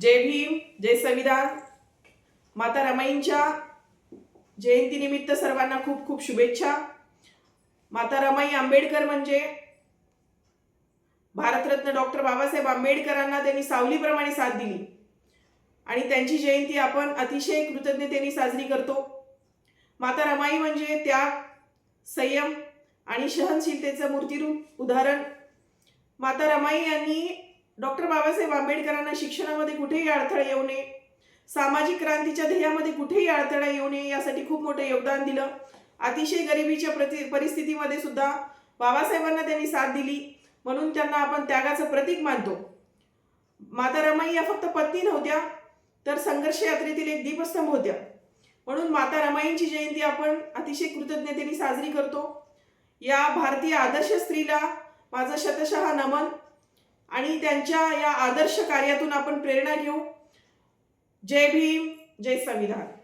जय भीम जय संविधान माता रमाईंच्या जयंतीनिमित्त सर्वांना खूप खूप शुभेच्छा. माता रमाई आंबेडकर म्हणजे भारतरत्न डॉक्टर बाबासाहेब आंबेडकरांना त्यांनी सावलीप्रमाणे साथ दिली. आणि त्यांची जयंती आपण अतिशय कृतज्ञतेने साजरी करतो. माता रमाई म्हणजे त्याग संयम आणि सहनशीलतेचं मूर्तिरूप. उदाहरण माता रमाई यांनी डॉक्टर बाबासाहेब आंबेडकरांना शिक्षणामध्ये कुठेही अडथळा येऊ नये. सामाजिक क्रांतीच्या ध्येयामध्ये कुठेही अडथळा येऊ नये यासाठी खूप मोठं योगदान दिलं. अतिशय गरिबीच्या प्रति परिस्थितीमध्ये सुद्धा बाबासाहेबांना त्यांनी साथ दिली. म्हणून त्यांना आपण त्यागाचं प्रतीक मानतो. माता रमाई या फक्त पत्नी नव्हत्या तर संघर्ष यात्रेतील एक दीपस्तंभ होत्या. म्हणून माता रमाईंची जयंती आपण अतिशय कृतज्ञतेने साजरी करतो. या भारतीय आदर्श स्त्रीला माझं शतशः नमन. आणि त्यांच्या या आदर्श कार्यातून आपण प्रेरणा घेऊ. जय भीम जय संविधान.